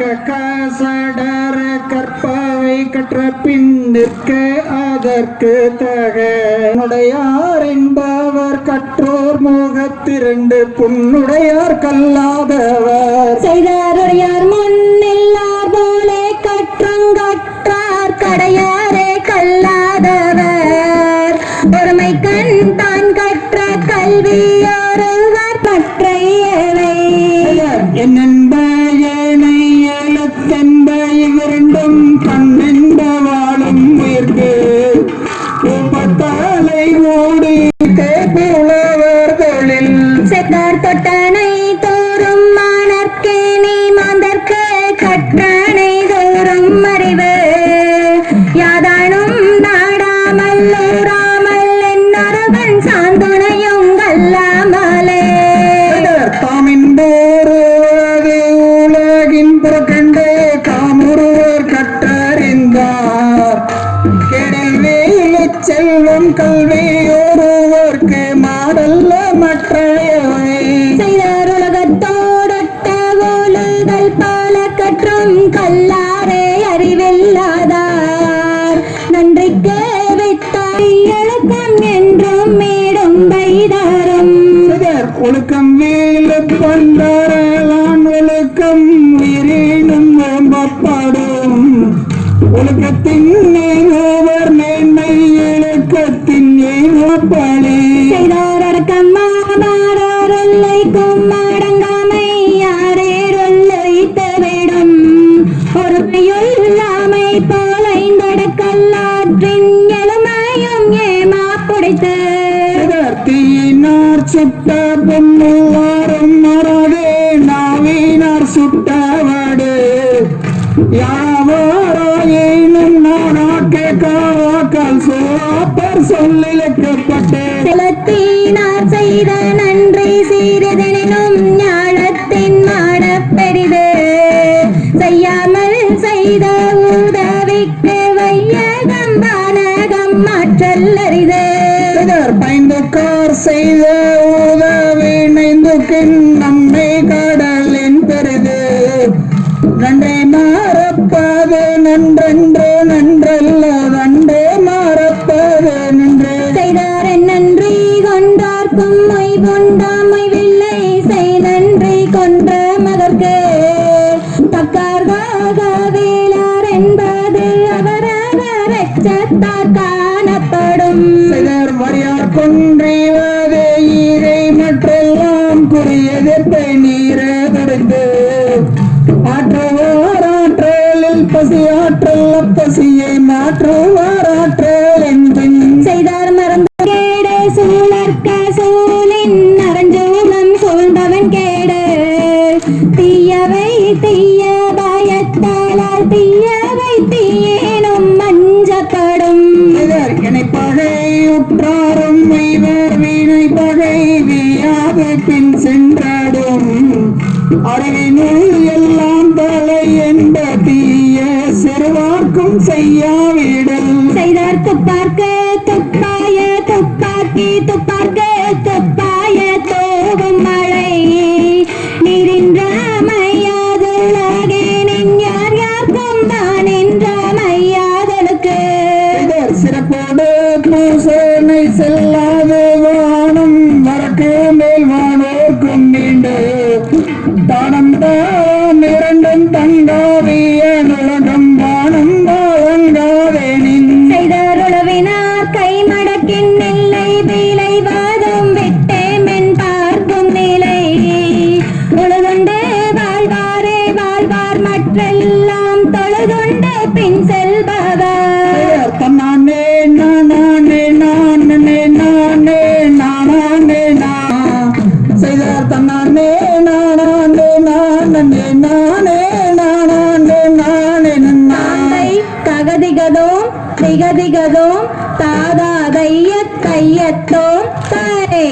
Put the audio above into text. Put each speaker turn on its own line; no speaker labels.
கற்க காசடர கற்பவை கற்ற பின் நிற்க அதற்கு தக. உடையார் என்பவர் கற்றோர் முகத்திரண்டு புண்ணுடையார் கல்லாதவர்.
செய்தாருடையார் முன்னில்லார் போலே கற்றும் கற்றார் கடையாரே கல்லாதவர். பொறுமை கண் தான் கற்ற
கல்வியாரே தொழில்
தொட்டனை தோறும் மாணர்க்கே நீ மாந்தர்க்கு கற்றானை தோறும் அறிவு. யாதானும் நாடாமல் ஊராமல் என்னொருவன் சாந்துணையும் கல்லாமலே.
தாமின்போருவது உலகின் புறக்கண்டு காமுருவர் கற்றறிந்தார். கெடில் வேலு செல்வம் கல்வி ஒழுக்கம் வேலு பண்டாரலாம் ஒழுக்கம் உயிரினும் ஓம்பப்படும் ஒழுக்கத்தின் நீவர் மேன்மை இழுக்கத்தின் ஏவப்பழி
செய்தார் அரக்கம் மாறாரல்லைக்கும்
தீயினார் சுட்ட பொன்னுவாரும் மறவே நாவினார் சுட்டவடு யாவராயினும் நானாக்கே காவாக்கால் சோப்பர் சொல்லிழக்கப்பட்டே சிதர் பைந்துக்கார் செய்த உதவி நம்மை கடலின் பெரிது. நன்றே மாறப்பது நன்றென்று நன்றல்ல நன்றே மாறப்பது நன்று.
செய்தார் நன்றி கொண்டார் மொய் கொண்டாமை வில்லை. செய் நன்றி கொன்ற மதற்கு தக்கார்காக வேளார் என்பது அவரவர் காணப்படும்.
வரியார் கொன்றிவதே ஈரை மற்றெல்லாம் குறியதெப்பை நீரே தொடர்ந்து ஆற்றுவார் ஆற்றலில் பசி ஆற்றல் பசியை மாற்றுவார் ஆற்றல் என்பின்
செய்தார் மறந்து கேடு சூழற்க சூழின் நரஞ்சூலம் சூழ்ந்தவன் கேடு. தீயவை தீய பயத்தாலால் தீயவை தீயே
சிலர் பகை உற்றாரும் இவர் வீணை பகை வியாது பின் சென்றாடும். அறிவினுள் எல்லாம் தலை என்ப தீய சிறுவார்க்கும் செய்யாவிடல்.
செய்தார்க்கு பார்க்க துப்பாய துப்பாக்கி திகதிகதோம் தாதா தையத் தையத்தோம் தாரே.